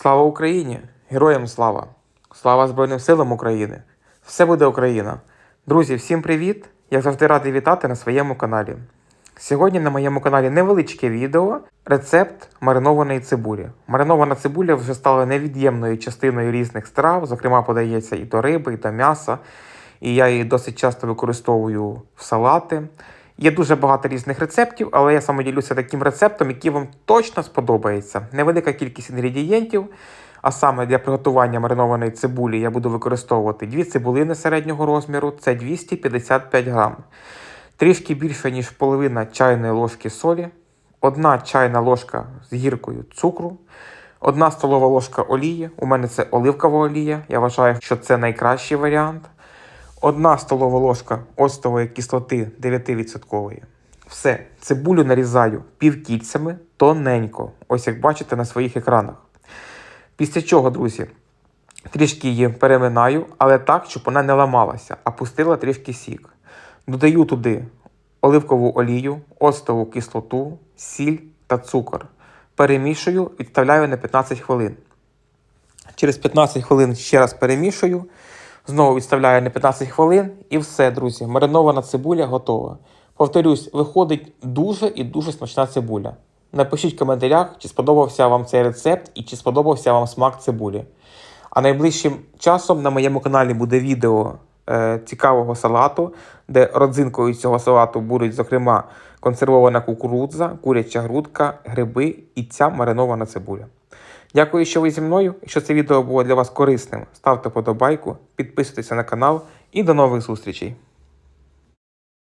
Слава Україні! Героям слава! Слава Збройним силам України! Все буде Україна! Друзі, всім привіт! Я завжди радий вітати на своєму каналі. Сьогодні на моєму каналі невеличке відео рецепт маринованої цибулі. Маринована цибуля вже стала невід'ємною частиною різних страв, зокрема, подається і до риби, і до м'яса. І я її досить часто використовую в салати. Є дуже багато різних рецептів, але я саме ділюся таким рецептом, який вам точно сподобається. Невелика кількість інгредієнтів, а саме для приготування маринованої цибулі я буду використовувати дві цибулини середнього розміру, це 255 грам. Трішки більше, ніж половина чайної ложки солі, одна чайна ложка з гіркою цукру, одна столова ложка олії. У мене це оливкова олія. Я вважаю, що це найкращий варіант. Одна столова ложка оцтової кислоти 9%. Все, цибулю нарізаю півкільцями тоненько, ось як бачите на своїх екранах. Після чого, друзі, трішки її переминаю, але так, щоб вона не ламалася, а пустила трішки сік. Додаю туди оливкову олію, оцтову кислоту, сіль та цукор. Перемішую, відставляю на 15 хвилин. Через 15 хвилин ще раз перемішую. Знову відставляю на 15 хвилин і все, друзі. Маринована цибуля готова. Повторюсь, виходить дуже і дуже смачна цибуля. Напишіть в коментарях, чи сподобався вам цей рецепт і чи сподобався вам смак цибулі. А найближчим часом на моєму каналі буде відео е, цікавого салату, де родзинкою цього салату будуть, зокрема, консервована кукурудза, куряча грудка, гриби і ця маринована цибуля. Дякую, що ви зі мною. Якщо це відео було для вас корисним, ставте подобайку, підписуйтесь на канал і до нових зустрічей.